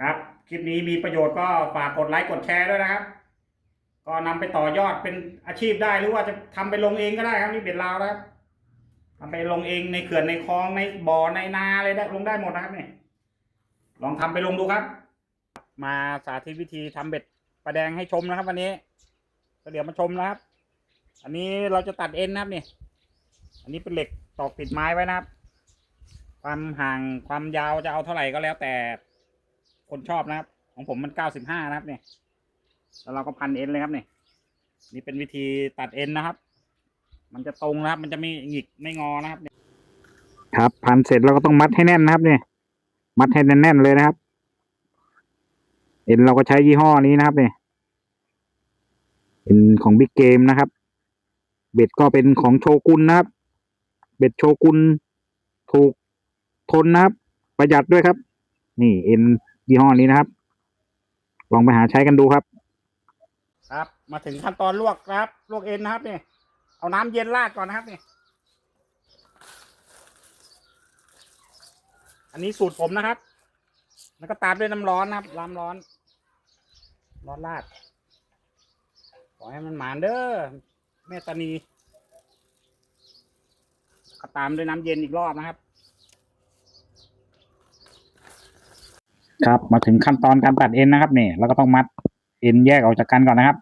ครับ คลิปนี้มีประโยชน์ก็ฝากกดไลค์กดแชร์ด้วยนะครับ ก็นำไปต่อยอดเป็นอาชีพได้หรือว่าจะทำไปลงเองก็ได้ครับนี่เบ็ดลาวนะครับทำไปลงเองในเขื่อนในคลองในบ่อในนาอะไรได้ลงได้หมดนะครับนี่ลองทำไปลงดูครับ มาสาธิตวิธีทำเบ็ดปลาแดงให้ชมนะครับ วันนี้เดี๋ยวมาชมนะครับ อันนี้เราจะตัดเอ็นนะครับนี่อันนี้เป็นเหล็กตอกติดไม้ไว้นะครับ ความห่างความยาวจะเอาเท่าไหร่ก็แล้วแต่ คนชอบนะครับ ของผมมันเก้าสิบห้านะครับเนี่ยแล้วเราก็พันเอ็นเลยครับเนี่ยนี่เป็นวิธีตัดเอ็นนะครับ มันจะตรงนะครับ มันจะไม่หงิกไม่งอนะครับครับ พันเสร็จเราก็ต้องมัดให้แน่นนะครับ เนี่ย มัดให้แน่นๆเลยนะครับ เอ็นเราก็ใช้ยี่ห้อนี้นะครับ เนี่ยเอ็นของบิ๊กเกมนะครับ เบ็ดก็เป็นของโชกุนนะครับ เบ็ดโชกุนถูกทนนะครับ ประหยัดด้วยครับ นี่เอ็น ยี่ห้อนี้นะครับ ลองไปหาใช้กันดูครับ ครับ มาถึงขั้นตอนลวกครับ ลวกเอ็นนะครับเนี่ยเอาน้ำเย็นราดก่อนนะครับเนี่ยอันนี้สูตรผมนะครับ แล้วก็ตามด้วยน้ำร้อนนะครับน้ำร้อน ร้อนราดขอให้มันหมานเด้อแม่ตานีก็ตามด้วยน้ำเย็นอีกรอบนะครับ ครับ มาถึงขั้นตอนการตัดเอ็นนะครับเนี่ยเราก็ต้องมัดเอ็นแยกออกจากกันก่อนนะครับ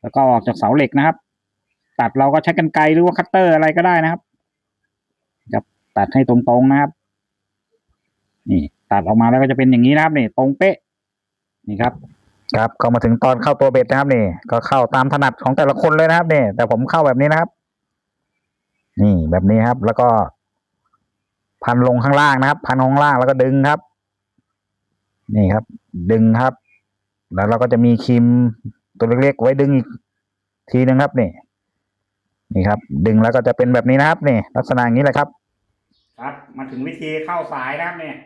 แล้วก็ออกจากเสาเหล็กนะครับ ตัดเราก็ใช้กันไกรหรือว่าคัตเตอร์อะไรก็ได้นะครับจะตัดให้ตรงๆนะครับ นี่ ตัดออกมาแล้วก็จะเป็นอย่างนี้นะครับนี่ตรงเป๊ะ นี่ครับ ครับก็มาถึงตอนเข้าตัวเบ็ดนะครับนี่ ก็เข้าตามถนัดของแต่ละคนเลยนะครับนี่แต่ผมเข้าแบบนี้นะครับ นี่แบบนี้ครับ แล้วก็พันลงข้างล่างนะครับ พันลงข้างล่างแล้วก็ดึงครับ นี่ครับ ดึงครับ แล้วเราก็จะมีครีมตัวเล็กๆไว้ดึงอีกทีหนึ่งครับนี่ นี่ครับ ดึงแล้วก็จะเป็นแบบนี้นะครับนี่ ลักษณะอย่างนี้แหละครับ ครับ มาถึงวิธีเข้าสายนะครับเนี่ย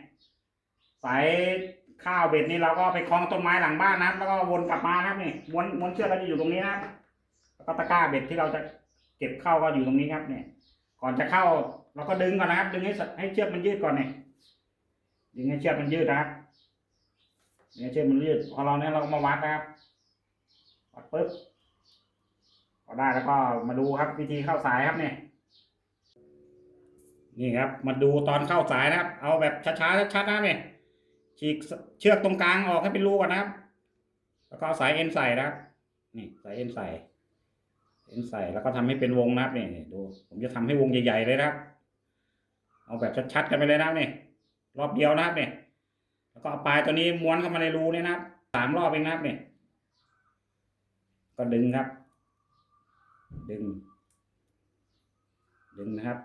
สายข้าวเบ็ดนี่เราก็ไปคล้องต้นไม้หลังบ้านนะครับ แล้วก็วนกลับมานะครับนี่ม้วนม้วนเชือกเราจะอยู่ตรงนี้นะครับแล้วก็ตะกร้าเบ็ดที่เราจะเก็บเข้าก็อยู่ตรงนี้ครับ เนี่ย ก่อนจะเข้าเราก็ดึงก่อนนะครับ ดึงให้ให้เชือกมันยืดก่อนเนี่ยดึงให้เชือกมันยืดนะครับ ดึงให้เชือกมันยืดพอเราเนี่ยเราก็มาวัดนะครับวัดปุ๊บพอได้แล้วก็มาดูครับวิธีเข้าสายครับเนี่ยนี่ครับ มาดูตอนเข้าสายนะครับ เอาแบบช้าๆชัดๆนะเนี่ยฉีกเชือกตรงกลางออกให้เป็นรูก่อนนะครับ แล้วก็เอาสายเอ็นใส่นะครับนี่สายเอ็นใส่ เอ็นใส่แล้วก็ทำให้เป็นวงนะครับนี่ดูผมจะทำให้วงใหญ่ๆเลยนะครับ เอาแบบชัดๆกันไปเลยนะครับนี่รอบเดียวนะครับเนี่ย แล้วก็ปลายตัวนี้ม้วนเข้ามาในรูนี่นะครับสามรอบเองนะครับเนี่ยก็ดึงครับ ดึง ดึงนะครับ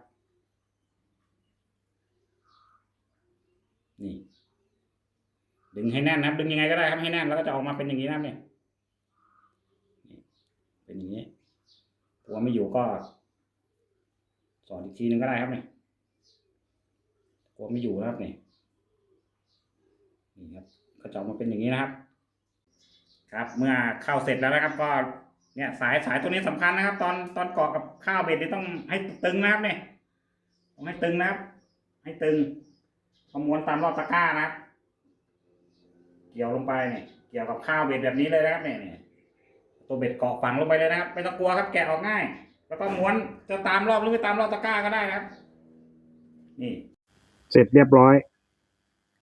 นี่ ดึงให้แน่นนะครับ ดึงยังไงก็ได้ครับให้แน่นแล้วก็จะออกมาเป็นอย่างนี้นะครับเนี่ยเป็นอย่างนี้กลัวไม่อยู่ก็ สอนอีกทีหนึงก็ได้ครับเนี่ยกลัวไม่อยู่นะครับเนี่ย นี่ครับก็จะออกมาเป็นอย่างนี้นะครับ ครับ เมื่อเข้าเสร็จแล้วนะครับ ก็เนี่ย สายสายตัวนี้สำคัญนะครับ ตอนตอนเกาะกับข้าวเบ็ดนี่ต้องให้ตึงนะครับเนี่ยต้องให้ตึงนะครับ ให้ตึงประมวลตามรอบตะกร้านะครับ เกี่ยวลงไปเนี่ยเกี่ยวกับข้าวเบ็ดแบบนี้เลยนะครับเนี่ยเนี่ยตัวเบ็ดเกาะฝังลงไปเลยนะครับไม่ต้องกลัวครับแกะออกง่าย แล้วก็ม้วนจะตามรอบหรือไม่ตามรอบตะกร้าก็ได้นะครับ นี่ เสร็จเรียบร้อย